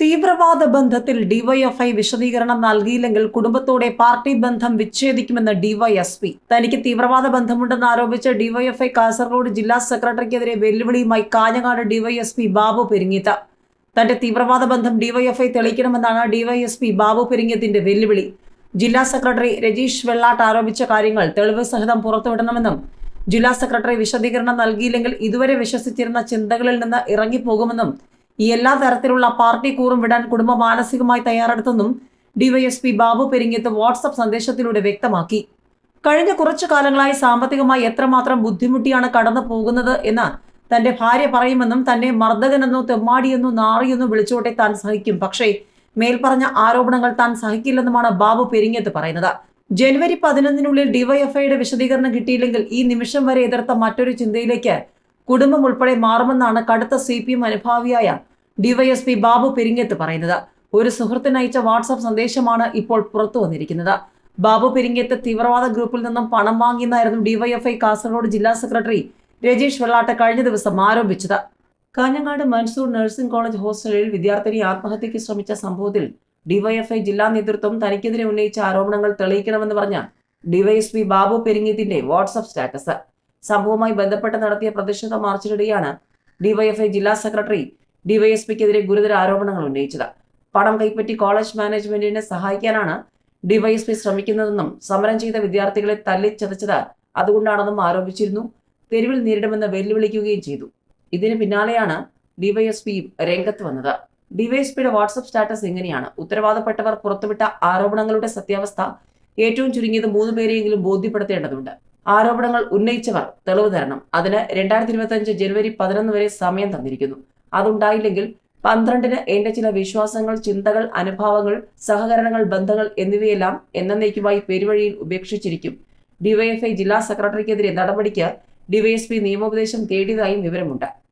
തീവ്രവാദ ബന്ധത്തിൽ ഡിവൈഎഫ്ഐ വിശദീകരണം നൽകിയില്ലെങ്കിൽ കുടുംബത്തോടെ പാർട്ടി ബന്ധം വിച്ഛേദിക്കുമെന്ന് ഡിവൈഎസ്പി. തനിക്ക് തീവ്രവാദ ബന്ധമുണ്ടെന്ന് ആരോപിച്ച് ഡിവൈഎഫ്ഐ കാസർഗോഡ് ജില്ലാ സെക്രട്ടറിക്കെതിരെ വെല്ലുവിളിയുമായി കാഞ്ഞങ്ങാട് ഡിവൈഎസ്പി ബാബു പെരിങ്ങീത്ത തന്റെ തീവ്രവാദ ബന്ധം ഡിവൈഎഫ്ഐ തെളിയിക്കണമെന്നാണ് ഡിവൈഎസ്പി ബാബു പെരിങ്ങത്തിന്റെ വെല്ലുവിളി. ജില്ലാ സെക്രട്ടറി രജീഷ് വെള്ളാട്ട് ആരോപിച്ച കാര്യങ്ങൾ തെളിവ് സഹിതം പുറത്തുവിടണമെന്നും ജില്ലാ സെക്രട്ടറി വിശദീകരണം നൽകിയില്ലെങ്കിൽ ഇതുവരെ വിശ്വസിച്ചിരുന്ന ചിന്തകളിൽ നിന്ന് ഇറങ്ങിപ്പോകുമെന്നും ഈ എല്ലാ തരത്തിലുള്ള പാർട്ടി കൂറും വിടാൻ കുടുംബം മാനസികമായി തയ്യാറെടുത്തെന്നും ഡിവൈഎസ്പി ബാബു പെരിങ്ങത്ത് വാട്സപ്പ് സന്ദേശത്തിലൂടെ വ്യക്തമാക്കി. കഴിഞ്ഞ കുറച്ചു കാലങ്ങളായി സാമ്പത്തികമായി എത്രമാത്രം ബുദ്ധിമുട്ടിയാണ് കടന്നു പോകുന്നത് എന്ന് തന്റെ ഭാര്യ പറയുമെന്നും തന്നെ മർദ്ദകനെന്നോ തെമ്മാടിയെന്നോ നാറിയെന്നോ വിളിച്ചോട്ടെ താൻ സഹിക്കും. പക്ഷേ മേൽപ്പറഞ്ഞ ആരോപണങ്ങൾ താൻ സഹിക്കില്ലെന്നുമാണ് ബാബു പെരിങ്ങത്ത് പറയുന്നത്. ജനുവരി പതിനൊന്നിനുള്ളിൽ ഡിവൈഎഫ്ഐയുടെ വിശദീകരണം കിട്ടിയില്ലെങ്കിൽ ഈ നിമിഷം വരെ എതിർത്ത മറ്റൊരു ചിന്തയിലേക്ക് കുടുംബം ഉൾപ്പെടെ മാറുമെന്നാണ് കടുത്ത സി പി എം അനുഭാവിയായ ഡിവൈഎസ്പി ബാബു പെരിങ്ങത്ത് പറയുന്നത്. ഒരു സുഹൃത്തിന് അയച്ച വാട്സാപ്പ് സന്ദേശമാണ് ഇപ്പോൾ പുറത്തു വന്നിരിക്കുന്നത്. ബാബു പെരിങ്ങത്ത് തീവ്രവാദ ഗ്രൂപ്പിൽ നിന്നും പണം വാങ്ങിയെന്നായിരുന്നു ഡിവൈഎഫ്ഐ കാസർഗോഡ് ജില്ലാ സെക്രട്ടറി രജീഷ് വെള്ളാട്ട് കഴിഞ്ഞ ദിവസം ആരോപിച്ചത്. കാഞ്ഞങ്ങാട് മൻസൂർ നഴ്സിംഗ് കോളേജ് ഹോസ്റ്റലിൽ വിദ്യാർത്ഥിനി ആത്മഹത്യയ്ക്ക് ശ്രമിച്ച സംഭവത്തിൽ ഡിവൈഎഫ്ഐ ജില്ലാ നേതൃത്വം തനിക്കെതിരെ ഉന്നയിച്ച ആരോപണങ്ങൾ തെളിയിക്കണമെന്ന് പറഞ്ഞ ഡിവൈഎസ്പി ബാബു പെരിങ്ങത്തിന്റെ വാട്സപ്പ് സ്റ്റാറ്റസ്. സംഭവവുമായി ബന്ധപ്പെട്ട് നടത്തിയ പ്രതിഷേധ മാർച്ചിനിടെയാണ് ഡിവൈഎഫ്ഐ ജില്ലാ സെക്രട്ടറി ഡിവൈഎസ്പിക്കെതിരെ ഗുരുതര ആരോപണങ്ങൾ ഉന്നയിച്ചത്. പണം കൈപ്പറ്റി കോളേജ് മാനേജ്മെന്റിനെ സഹായിക്കാനാണ് ഡിവൈഎസ്പി ശ്രമിക്കുന്നതെന്നും സമരം ചെയ്ത വിദ്യാർത്ഥികളെ തല്ലിച്ചതച്ചത് അതുകൊണ്ടാണെന്നും ആരോപിച്ചിരുന്നു. തെരുവിൽ നേരിടുമെന്ന് വെല്ലുവിളിക്കുകയും ചെയ്തു. ഇതിന് പിന്നാലെയാണ് ഡിവൈഎസ്പി രംഗത്ത് വന്നത്. ഡിവൈഎസ്പിയുടെ വാട്സപ്പ് സ്റ്റാറ്റസ് ഇങ്ങനെയാണ് ഉത്തരവാദപ്പെട്ടവർ പുറത്തുവിട്ട ആരോപണങ്ങളുടെ സത്യാവസ്ഥ ഏറ്റവും ചുരുങ്ങിയത് മൂന്ന് പേരെയെങ്കിലും ബോധ്യപ്പെടുത്തേണ്ടതുണ്ട്. ആരോപണങ്ങൾ ഉന്നയിച്ചവർ തെളിവ് തരണം. അതിന് രണ്ടായിരത്തി ഇരുപത്തി അഞ്ച് ജനുവരി പതിനൊന്ന് വരെ സമയം തന്നിരിക്കുന്നു. അതുണ്ടായില്ലെങ്കിൽ പന്ത്രണ്ടിന് എന്റെ ചില വിശ്വാസങ്ങൾ ചിന്തകൾ അനുഭവങ്ങൾ സഹകരണങ്ങൾ ബന്ധങ്ങൾ എന്നിവയെല്ലാം എന്നേക്കുമായി പെരുവഴിയിൽ ഉപേക്ഷിച്ചിരിക്കും. ഡിവൈഎഫ്ഐ ജില്ലാ സെക്രട്ടറിക്കെതിരെ നടപടിക്ക് ഡിവൈഎസ്പി നിയമോപദേശം തേടിയതായും വിവരമുണ്ട്.